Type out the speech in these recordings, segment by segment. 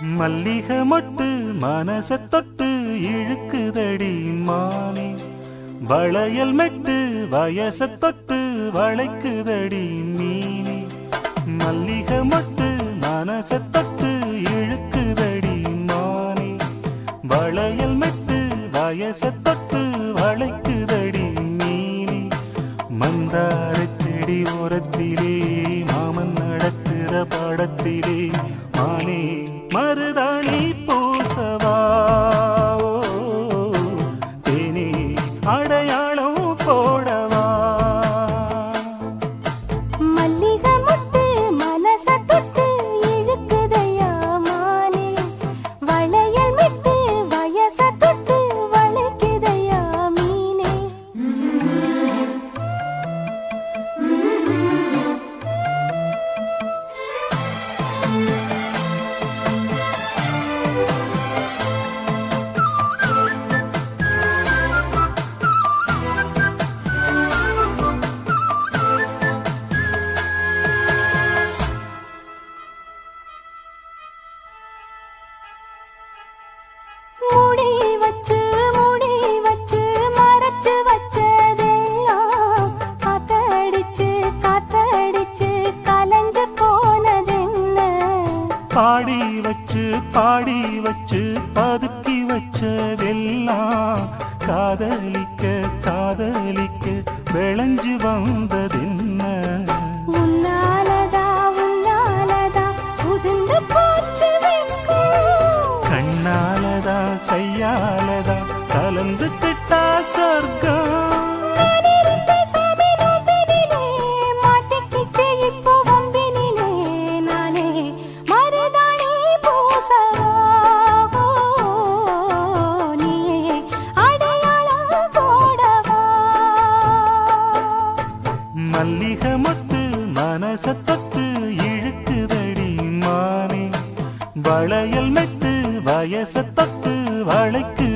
மல்லிக மொட்டு மனச தொட்டு இழுக்குதடி மானே. வளையல் மெட்டு வயச தொட்டு வளைக்குதடி மீனே. மல்லிக மொட்டு மனச தொட்டு இழுக்குதடி மானே. வளையல் மெட்டு வயச தொட்டு வளைக்குதடி மீனே. மந்தார செடி ஓரத்திலே மாமன் நடத்துகிற படத்திலே பாடி வச்சு பாடி வச்சு பதுக்கி வச்சதெல்லாம் காதலிக்க காதலிக்க விளைஞ்சு வந்ததென்ன உன்னாலதா உன்னாலதா உதிர்ந்து போச்சு வெட்கம். கண்ணாலதா கையாலதா கலந்து மல்லிக மொட்டு மனச தொட்டு இழுக்குதடி மானே. வளையல் மெட்டு வயச தொட்டு வளைக்குதடி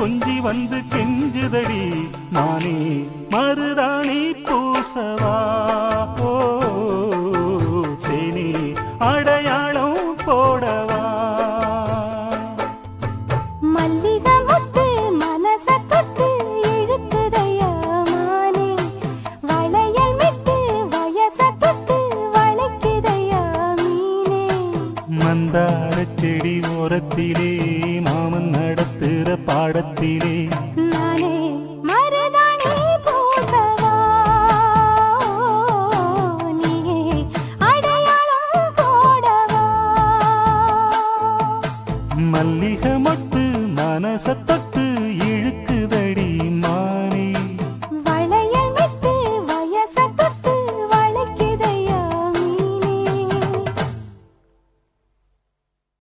கொஞ்சி வந்து கெஞ்சுதடி. நானே மருதாணி பூசவா. ஓ சேனி அடையாளம் போடவா. மல்லிகை முத்து மனச தொட்டு இழுக்குதையா மானே. வளையல் மிட்டு வயச தொட்டு வளைக்குதையா மீனே. மந்தார செடி ஓரத்திலே பாடத்திலே